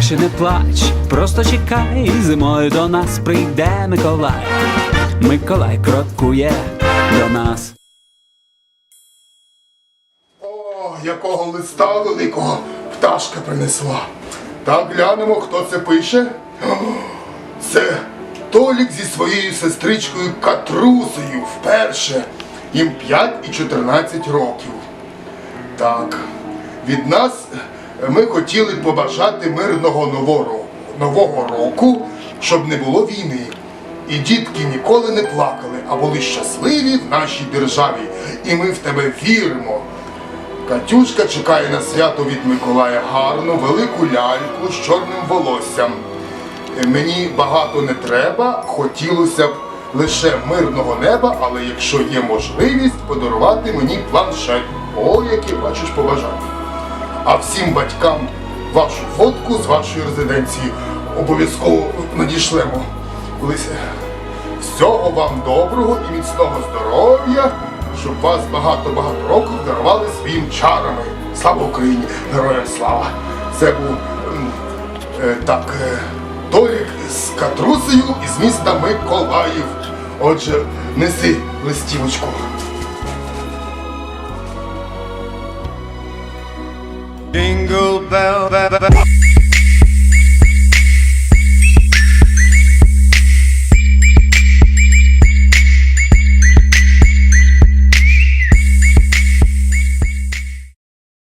і не плач, просто чекай, зимою до нас прийде Миколай. Миколай крокує до нас. О, якого листа великого пташка принесла. Так глянемо, хто це пише. Це Толік зі своєю сестричкою Катрусею вперше. Їм 5 і 14 років. Так, від нас ми хотіли побажати мирного нового, ро- нового року, щоб не було війни. І дітки ніколи не плакали, а були щасливі в нашій державі. І ми в тебе віримо. Катюшка чекає на свято від Миколая гарну, велику ляльку з чорним волоссям. Е, Мені багато не треба, хотілося б лише мирного неба, але якщо є можливість подарувати мені планшет. О, які бачиш побажання. А всім батькам вашу фотку з вашої резиденції обов'язково надішлемо. Колись. Всього вам доброго і міцного здоров'я, щоб вас багато-багато років дарували своїм чарами. Слава Україні! Героям слава! Це був е, так, е, Толік з Катрусею із міста Миколаїв. Отже, неси листівочку. Jingle bell, bell, bell.